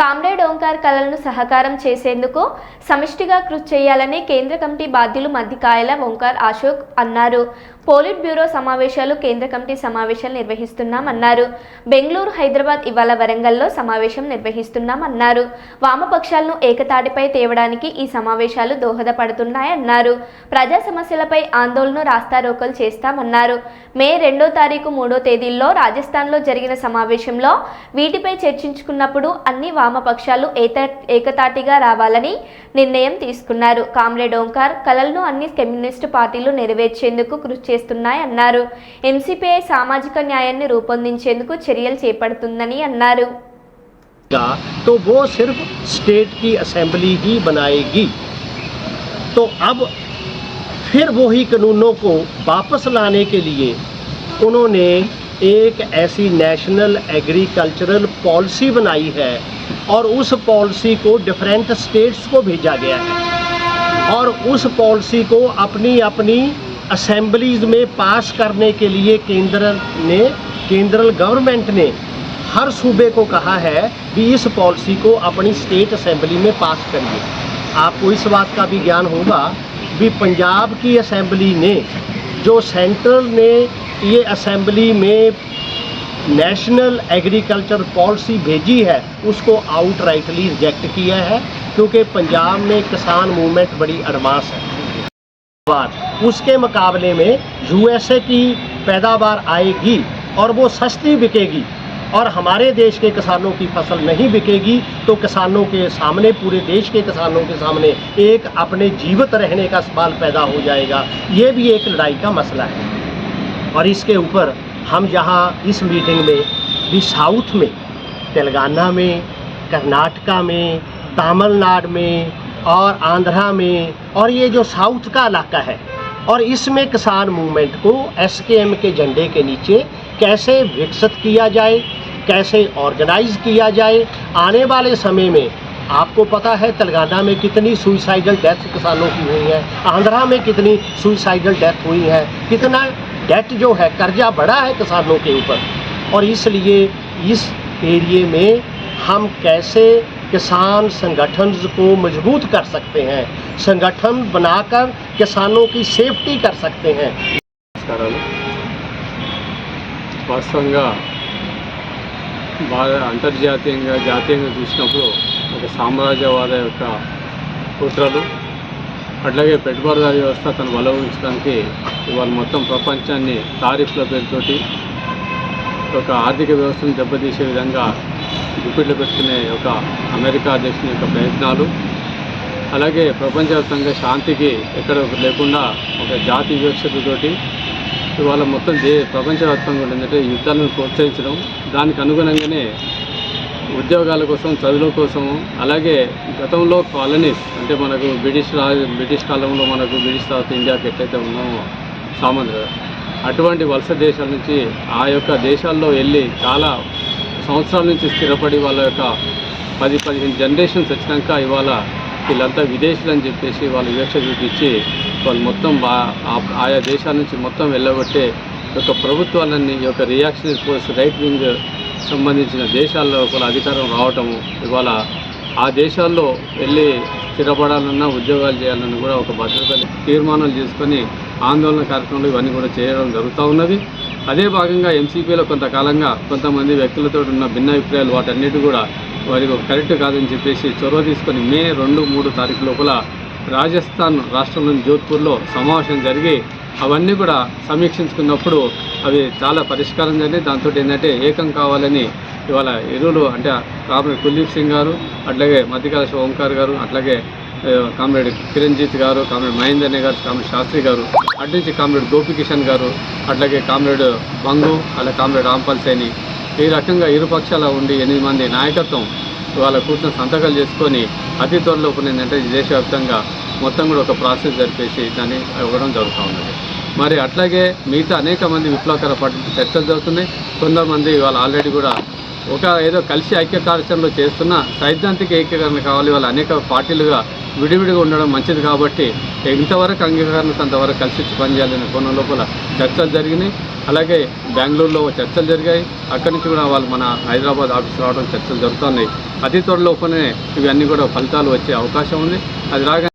Comrade Omkar కళలను సహకారం చేసేందుకు సమిష్టిగా కృషి చేయాలని కేంద్ర కమిటీ బాధ్యులు మధ్యకాయల ఓంకార్ అశోక్ అన్నారు. పోలిట్ బ్యూరో సమావేశాలు కేంద్ర కమిటీ సమావేశాలు నిర్వహిస్తున్నామన్నారు. బెంగళూరు హైదరాబాద్ ఇవాళ వరంగల్లో సమావేశం నిర్వహిస్తున్నామన్నారు. వామపక్షాలను ఏకతాటిపై తేవడానికి ఈ సమావేశాలు దోహదపడుతున్నాయన్నారు. ప్రజా సమస్యలపై ఆందోళన రాస్తారోకలు చేస్తామన్నారు. మే రెండో తారీఖు మూడో తేదీల్లో రాజస్థాన్లో జరిగిన సమావేశంలో వీటిపై చర్చించుకున్నప్పుడు అన్ని వామపక్షాలు ఏత ఏకతాటిగా రావాలని నిర్ణయం తీసుకున్నారు. కామ్రేడ్ ఓంకార్ కలలను అన్ని కమ్యూనిస్టు పార్టీలు నెరవేర్చేందుకు కృషి చేస్తున్నాయన్నారు ఎంసీపీఐ సామాజిక న్యాయాన్ని రూపొందించేందుకు చర్యలు చేపడుతుందని అన్నారు का तो वो सिर्फ स्टेट की असेंबली ही बनाएगी तो अब फिर वही कानूनों को वापस लाने के लिए उन्होंने एक ऐसी नेशनल एग्रीकल्चरल पॉलिसी बनाई है और उस पॉलिसी को डिफरेंट स्टेट्स को भेजा गया है और उस पॉलिसी को अपनी अपनी असेंबलीज में पास करने के लिए केंद्र ने केंद्रल गवर्नमेंट ने हर सूबे को कहा है कि इस पॉलिसी को अपनी स्टेट असेंबली में पास करिए। आपको इस बात का भी ज्ञान होगा भी पंजाब की असेंबली ने, जो सेंट्रल ने ये असेंबली में नेशनल एग्रीकल्चर पॉलिसी भेजी है, उसको आउटराइटली रिजेक्ट किया है, क्योंकि पंजाब में किसान मूवमेंट बड़ी एडवांस है। पैदावार उसके मुकाबले में यूएसए की पैदावार आएगी और वो सस्ती बिकेगी। और हमारे देश के किसानों की फ़सल नहीं बिकेगी तो किसानों के सामने, पूरे देश के किसानों के सामने एक अपने जीवित रहने का सवाल पैदा हो जाएगा। ये भी एक लड़ाई का मसला है। और इसके ऊपर हम यहाँ इस मीटिंग में भी साउथ में, तेलंगाना में, कर्नाटका में, तमिलनाडु में और आंध्रा में, और ये जो साउथ का इलाका है, और इसमें किसान मूवमेंट को एस के एम के झंडे के नीचे कैसे विकसित किया जाए, कैसे ऑर्गेनाइज किया जाए, आने वाले समय में आपको पता है तेलंगाना में कितनी सुइसाइडल डेथ किसानों की हुई है, आंध्रा में कितनी सुइसाइडल डेथ हुई है, कितना डेट जो है, कर्जा बढ़ा है किसानों के ऊपर। और इसलिए इस एरिए में हम कैसे किसान संगठन को मजबूत कर सकते हैं संगठन बनाकर किसानों की सेफ्टी कर सकते हैं నమస్కారాలు వాస్తవంగా బాగా అంతర్జాతీయంగా జాతీయంగా చూసినప్పుడు ఒక సామ్రాజ్యవాద యొక్క కుట్రలు అట్లాగే పెట్టుబడిదారీ వ్యవస్థ తను బలవించడానికి ఇవాళ మొత్తం ప్రపంచాన్ని తారీఫ్ల పేరుతోటి ఒక ఆర్థిక వ్యవస్థను దెబ్బతీసే విధంగా గుప్పిట్లో పెట్టుకునే ఒక అమెరికా దేశం యొక్క ప్రయత్నాలు అలాగే ప్రపంచవ్యాప్తంగా శాంతికి ఎక్కడ లేకుండా ఒక జాతి వివక్షతతోటి ఇవాళ మొత్తం దే ప్రపంచవ్యాప్తంగా ఏంటంటే యుద్ధాలను ప్రోత్సహించడం దానికి అనుగుణంగానే ఉద్యోగాల కోసం చదువుల కోసము అలాగే గతంలో కాలనీస్ అంటే మనకు బ్రిటిష్ రాజు బ్రిటిష్ కాలంలో మనకు బ్రిటిష్ తర్వాత ఇండియాకి ఎట్లయితే ఉన్నామో సామంత్ర అటువంటి వలస దేశాల నుంచి ఆ యొక్క దేశాల్లో వెళ్ళి చాలా సంవత్సరాల నుంచి స్థిరపడి వాళ్ళ యొక్క పది పదిహేను జనరేషన్స్ వచ్చినాక ఇవాళ వీళ్ళంతా విదేశీయులు అని చెప్పేసి వాళ్ళు వివక్ష చూపించి వాళ్ళు మొత్తం బా ఆయా దేశాల నుంచి మొత్తం వెళ్ళగొట్టే యొక్క ప్రభుత్వాలన్నీ ఈ యొక్క రియాక్షనరీ ఫోర్స్ రైట్ వింగ్ సంబంధించిన దేశాల్లో ఒక అధికారం రావటము ఇవాళ ఆ దేశాల్లో వెళ్ళి స్థిరపడాలన్నా ఉద్యోగాలు చేయాలన్నా కూడా ఒక భద్రత తీర్మానాలు చేసుకొని ఆందోళన కార్యక్రమాలు ఇవన్నీ కూడా చేయడం జరుగుతూ ఉన్నది. అదే భాగంగా ఎంసీపీలో కొంతకాలంగా కొంతమంది వ్యక్తులతో ఉన్న భిన్నాభిప్రాయాలు వాటన్నిటి కూడా వారికి ఒక కరెక్ట్ కాదని చెప్పేసి చొరవ తీసుకొని మే రెండు మూడు తారీఖు లోపల రాజస్థాన్ రాష్ట్రంలోని జోధ్పూర్లో సమావేశం జరిగి అవన్నీ కూడా సమీక్షించుకున్నప్పుడు అవి చాలా పరిష్కారం జరిగింది దాంతో ఏంటంటే ఏకం కావాలని ఇవాళ ఎరువులు అంటే కామ్రేడ్ కుల్దీప్ సింగ్ గారు అట్లాగే మధ్యకాల ఓంకార్ గారు అట్లాగే కామ్రేడ్ కిరణ్జీత్ గారు కామ్రేడ్ మహేందర్నే గారు కామ్రేడ్ శాస్త్రి గారు అటు నుంచి కామ్రేడ్ గోపికిషన్ గారు అట్లాగే కామ్రేడ్ బంగు అలా కామ్రేడ్ రాంపాల్ సైని. ఈ రకంగా ఇరు పక్షాల ఉండి ఎనిమిది మంది నాయకత్వం వాళ్ళ కూర్చొని సంతకాలు చేసుకొని అతి త్వరలో ఏంటంటే దేశవ్యాప్తంగా మొత్తం కూడా ఒక ప్రాసెస్ జరిపేసి దాన్ని ఇవ్వడం జరుగుతూ ఉన్నది. మరి అట్లాగే మిగతా అనేక మంది విప్లవకర పార్టీలు చర్చలు జరుగుతున్నాయి. కొంతమంది వాళ్ళు ఆల్రెడీ కూడా ఒక ఏదో కలిసి ఐక్య కార్యాచరణలో చేస్తున్న సైద్ధాంతిక ఏకీకరణ కావాలి వాళ్ళు అనేక పార్టీలుగా విడివిడిగా ఉండడం మంచిది కాబట్టి ఎంతవరకు అంగీకరణ అంతవరకు కలిసి పనిచేయాలనే కోణం లోపల చర్చలు జరిగినాయి. అలాగే బెంగళూరులో చర్చలు జరిగాయి. అక్కడి నుంచి కూడా వాళ్ళు మన హైదరాబాద్ ఆఫీస్ రావడం చర్చలు జరుగుతున్నాయి. అతి త్వరలోపనే ఇవన్నీ కూడా ఫలితాలు వచ్చే అవకాశం ఉంది. అది రాగా